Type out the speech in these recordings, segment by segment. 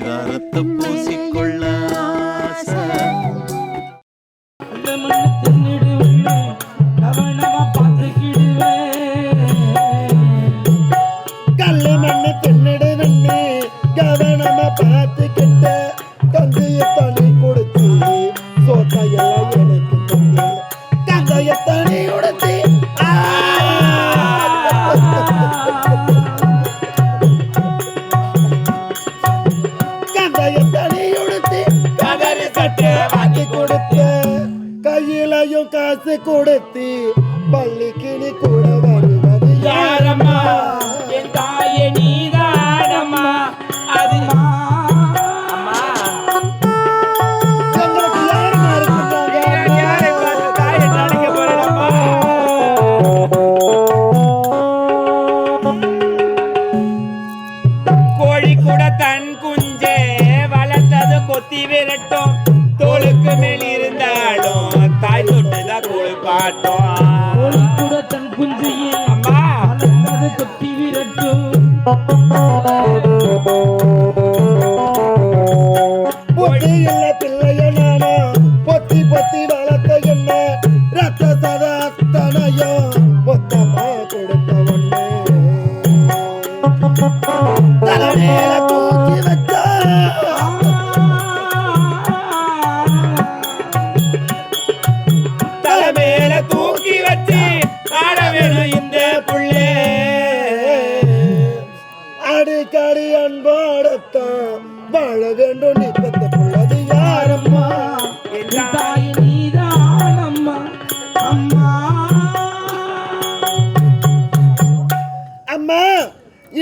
பரிதாரத்தை பூசிக்கொள்ள ஆசை. மண்ணு தின்னுடுவேன் கவனமா பார்த்துக்கிடுவேன் கல்லு மண்ணு தின்னுடு கவனமா பார்த்துக்கிட்டு கொடுத்து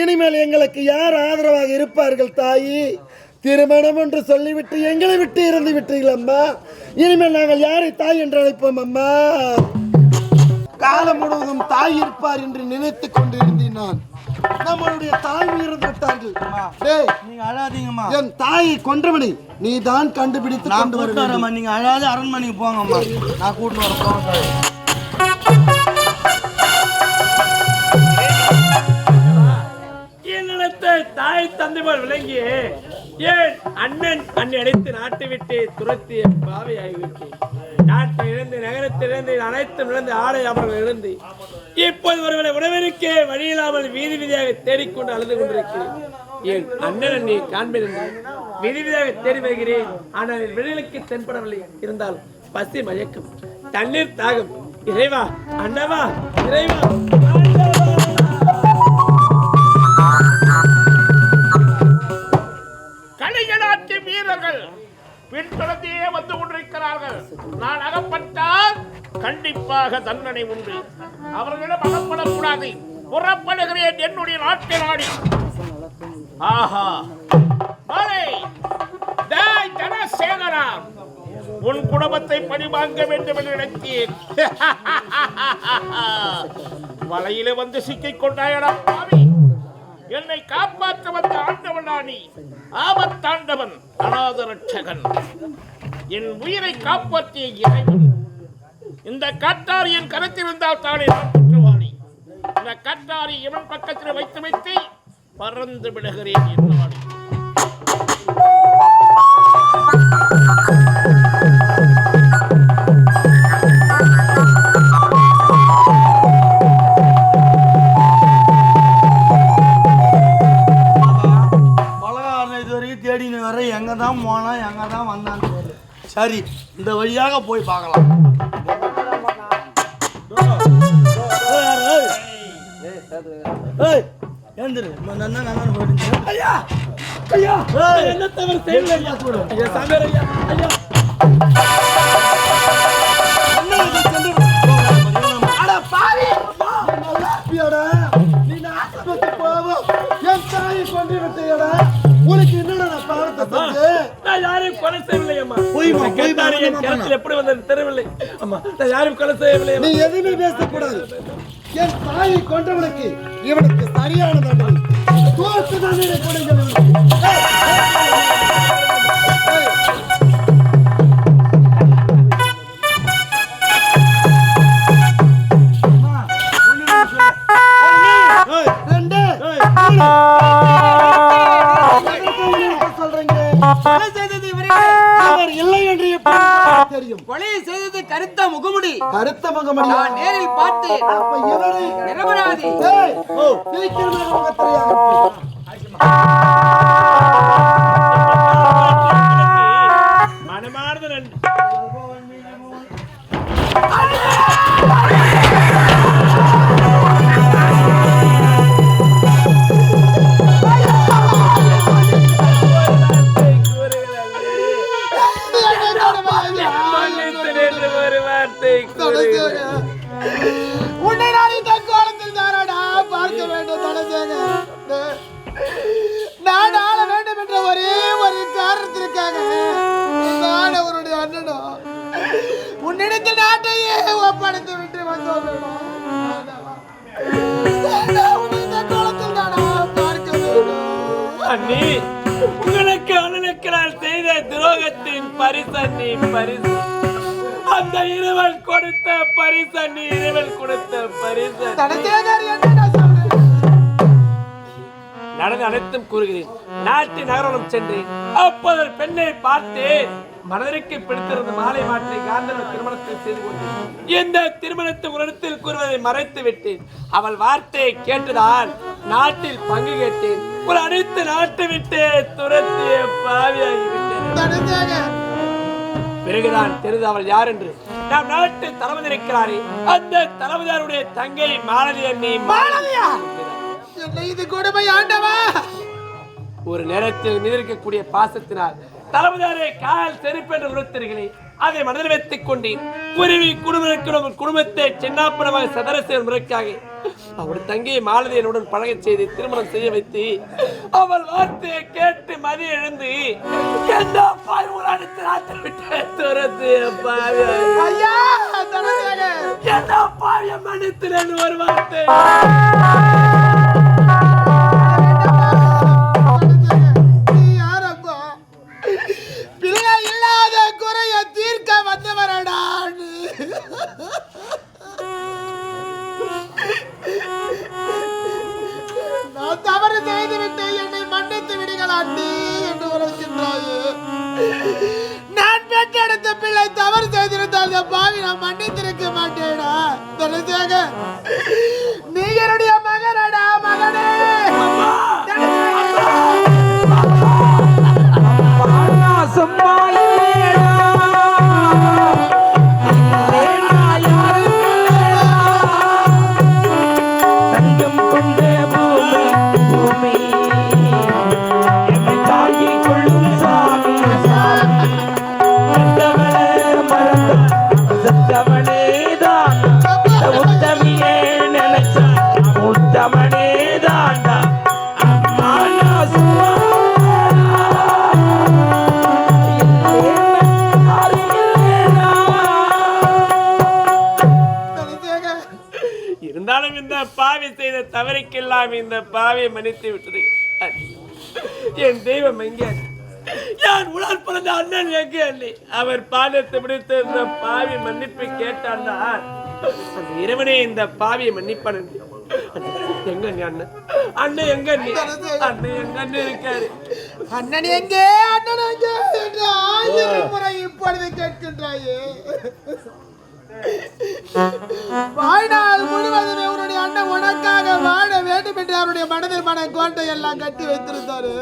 இனிமேல் எங்களுக்கு யார் ஆதரவாக இருப்பார்கள் தாயி? திருமணம் என்று சொல்லிவிட்டு எங்களை விட்டு இருந்து விட்டீர்கள் அம்மா. இனிமேல் நாங்கள் யாரை தாய் என்று அழைப்போம் அம்மா? காலம் முழுவதும் தாய் இருப்பார் என்று நினைத்துக் கொண்டிருந்தேன் நான். நம்மளுடைய தாய் இறந்து விட்டார்கள். டேய், நீங்க அழாதீங்கம்மா. என் தாயை கொன்றவனை நீ தான் கண்டுபிடித்து கொண்டு வர கூட்டு வேண்டும். வரேம்மா நீங்க அழாத அரண்மனைக்கு போங்கம்மா. நான் கூட்டு வரேன் தாய் தந்தை போல் விளங்கிய. ஏன் அண்ணன் அண்ணி அழைத்து நாட்டை விட்டு துரத்திய பாவையாகிவிட்டேன் நாட்டை இழந்து நகரத்தில் அனைத்தும் இழந்து ஆடை அவர்கள் இழந்து. இப்போது ஒருவரை உணவிற்கே வழியில்லாமல் வீதி வீதியாக தேடிக்கொண்டு அழுது கொண்டிருக்கிறேன். என் அண்ணன் நீ காண்பேன் வீதி வீதியாக தேடி வருகிறேன். ஆனால் வெளியிலுக்கு தென்படவில்லை. இருந்தால் பசி மயக்கம் தண்ணீர் தாகம். இறைவா அண்ணவா இறைவா வீரர்கள் பின்தொடர்ந்தே வந்து கொண்டிருக்கிறார்கள். நான் அகப்பட்டால் கண்டிப்பாக தண்டனை உண்டு. அவர்களிடம் அகப்படக்கூடாது. புறப்படுகிறேன் என்னுடைய நாட்டை நாடி ஆஹா. தனசேகரா உன் குடும்பத்தை பழிவாங்க வேண்டும் என்று நினைத்தேன். வலையிலே வந்து சிக்கிக் கொண்டாயடா என்னை காப்பாற்ற வந்த ஆண்டவன் ஆபத்தாண்டவன் அநாத ரட்சகன் என் உயிரை காப்பாற்றிய இறைவன். இந்த கட்டாரி என் கரத்தில் இருந்தால் தானே நான் குற்றவாளி. இந்த கட்டாரி இவன் பக்கத்தில் வைத்து வைத்து பறந்து விடுகிறேன் என்னவாடி சரி இந்த வழியாக போய் பார்க்கலாம் ஐயா என்ன தவிர செய்யவில்லை ஐயா கூட ஐயா சாமியார் ஐயா ஐயா கேட்டாரி என் கருத்தில் எப்படி வந்தது தெரியவில்லை. அம்மா நான் யாரையும் கொலை செய்யவில்லை. நீ. எதுவுமே பேசக்கூடாது. என் தாயை கொன்றவனுக்கு இவனுக்கு சரியான தண்டனை. தோற்று தண்டனை கொடுங்கள். அவர் இல்லை என்று தெரியும்? கொலை செய்தது கருத்த முகமுடி. கருத்த முகமடியா நான் நேரில் இவரை நிரபராதி. உன்னிடத்தில் நாட்டையே ஒப்படைத்து விட்டு வந்தோம் அண்ணி உங்களுக்கு அண்ணனுக்கு நான் செய்த துரோகத்தின் பரிசு அண்ணி பரிசு. அந்த இருவல் கொடுத்த பரிசு அண்ணி இருவல் கொடுத்த பரிசு நடந்து அனைத்தும் கூறுகிறேன். நாட்டு நகரம் சென்றேன். அப்போது பெண்ணை பார்த்தேன். மனதிற்கு பிடித்திருந்த மாலை மாற்றி காந்தர்வ திருமணத்தை செய்து கொண்டேன். இந்த திருமணத்தை உன்னிடத்தில் கூறுவதை மறைத்து விட்டேன். அவள் வார்த்தையை கேட்டுதான் நாட்டில் பங்கு கேட்டேன். ஒரு அனைத்து நாட்டை விட்டு துரத்திய பாவியாகிவிட்டேன் பிறகுதான் தெரிந்து அவள் யார் என்று. நாம் நாட்டில் தளபதி இருக்கிறாரே. அந்த தளபதியாருடைய தங்கை மாலதி அண்ணி மாலதியா இது கொடுமை ஆண்டவா? ஒரு நேரத்தில் மீதிருக்கக்கூடிய பாசத்தினால் தளபதியாரை கால் செருப்பு என்று உறுத்தீர்களே அதை மனதில் வைத்துக் கொண்டேன் குருவி குடும்பம் உங்கள் குடும்பத்தை சின்னாப்பனமாக சதர செய்யும் முறைக்காக அவள் தங்கையை மாலதி என்னுடன் பழகச் செய்து திருமணம் செய்ய வைத்து அவள் வார்த்தையை கேட்டு மதி எழுந்து எந்த பாய் அடுத்த நாட்டில் விட்டு துரத்து பாவி. ஐயா தனசேகர் எந்த பாவிய மன்னித்திரன் ஒரு வார்த்தை செய்துவிட்டு என்னை மன்னித்து விடுங்கள் அண்ணி என்று உரைக்கின்றாயே. நான் பெற்றெடுத்த பிள்ளை தவறு செய்திருந்தால் பாவி நான் மன்னித்திருக்க மாட்டேனா? தனசேகர் நீ என்னுடைய சுவாமி இந்த பாவியை மன்னித்து விட்டது. என் தெய்வம் எங்கே? யான் உடல் பிறந்த அண்ணன் எங்கே? அண்ணி அவர் பாதத்தை பிடித்து இந்த பாவி மன்னிப்பு கேட்டான் அந்த இறைவனே இந்த பாவியை மன்னிப்பான் எங்க அண்ணன்? அண்ணன் எங்க அண்ணன் எங்க அண்ணன் இருக்காரு? அண்ணன் அண்ணன் என்று ஆயிரம் முறை இப்பொழுது கேட்கின்றாயே. வாழ்நாள் முழுவதும் இவருடைய அண்ணன் வேண்டும் என்று அவருடைய மனதில் மனக்கோட்டை எல்லாம் கட்டி வைத்திருந்தாரு.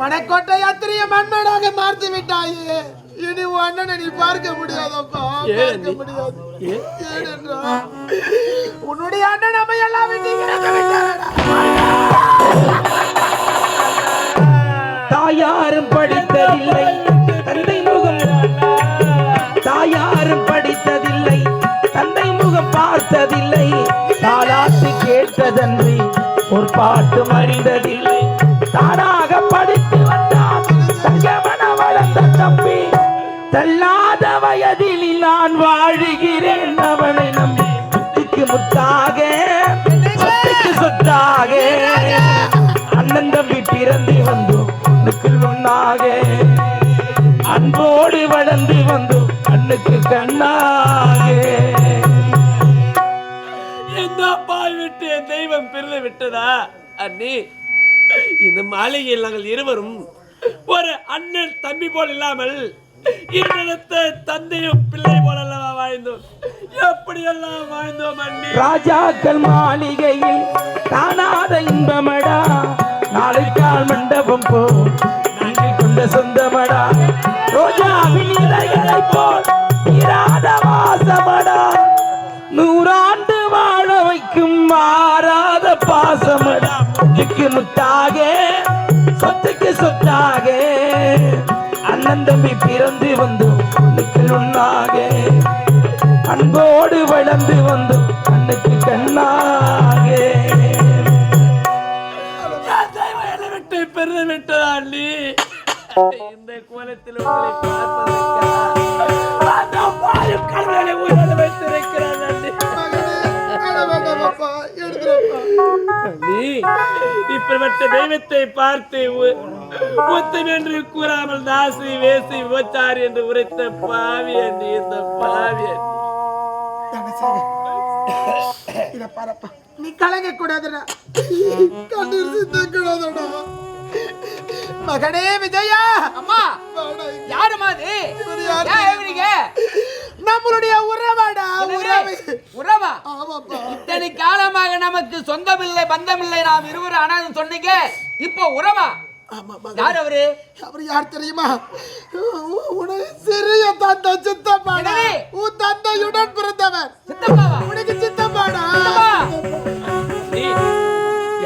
மனக்கோட்டை அத்தனைய மண்மேடாக மாற்றி விட்டாயே. இனி உன் அண்ணனை நீ பார்க்க முடியாதப்பா பார்க்க? முடியாது. ஏன்? ஏனென்றால் உன்னுடைய அண்ணன் நம்ம எல்லாம் விட்டு இறந்து விட்டாரடா. தாயாரும் படித்ததில்லை. படித்ததன்றி ஒரு பாட்டு மறிந்ததில்லை தானாக படித்து வந்தான். தங்கமன வளர்ந்த தம்பி. தள்ளாத வயதில் நான் வாழுகிறேன் அவனை நம்பி. முத்துக்கு முத்தாக சொத்துக்கு சொத்தாக. அண்ணன் தம்பி பிறந்து வந்தோம். கண்ணுக்கு முன்னாக அன்போடு வளர்ந்து வந்தோம். கண்ணுக்கு கண்ணாக. தெய்வம் பிரிந்து விட்டதா அண்ணி? இந்த மாளிகையில் நாங்கள் இருவரும் ஒரு அண்ணன் தம்பி போல் இல்லாமல் தந்தையும் பிள்ளை போல் அல்லவா வாழ்ந்தோம்? எப்படியெல்லாம் வாழ்ந்தோம் அண்ணி? ராஜாக்கள் மாளிகையில் தானா முத்துக்கு சொத்துக்கு சொத்தாக. அண்ணன் தம்பி பிறந்து வந்து ஒண்ணுக்கு ஒண்ணாக அன்போடு வளர்ந்து வந்தோம் இப்படிப்பட்ட தெய்வத்தை பார்த்து முத்தம் என்று கூறாமல் தாசி வேசி விபச்சாரி என்று உரைத்த பாவி அண்ணி இந்த பாவி அண்ணி இத பாருப்பா. நீ கலங்க கூடாதுடா. கண்ணீர் சிந்த கூடாதுடா. மகனே விஜயா. அம்மா. யாருமா அது? யாரு? நம்மளுடைய உறவாடா? உறவு. உறவா? ஆமாப்பா. இத்தனை காலமாக நமக்கு சொந்தமில்லை பந்தமில்லை நாம் இருவரும் அனாதம் சொன்னீங்க. இப்போ உறவா? ஆமா யார் அவரு? அவர் யார் தெரியுமா? உனக்கு சிறிய தந்தை சித்தப்பாடா? உன் தந்தையுடன் பிறந்தவர். உனக்கு சித்தப்பாடா?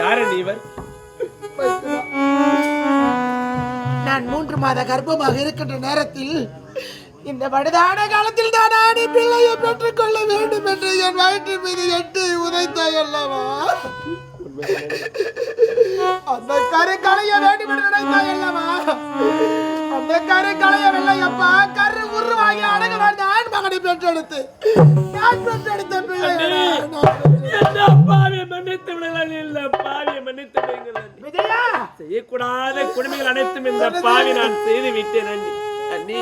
யாரு நீ இவர்? நான் மூன்று மாத கர்ப்பமாக இருக்கின்ற நேரத்தில் இந்த வடுதான காலத்தில் தான் ஆடி பிள்ளையை பெற்றுக்கொள்ள வேண்டும் என்று என் வயிற்று மீது எட்டு உதைத்தாய் அல்லவா? அந்த கரு களைய வேண்டும் என்று நினைத்தாய் அல்லவா? அந்த கரு களையவில்லை அப்பா. கரு உருவாகி அடங்க நான் மகனை பெற்றெடுத்து நான் பெற்றெடுத்த பிள்ளை பாவியை மன்னித்து விடலாம்? இல்ல பாவியை மன்னித்து விடுங்கள் செய்யக்கூடாத குடும்பங்கள் அனைத்தும் இந்த பாவி நான் செய்து விட்டேன் அண்ணி. அண்ணி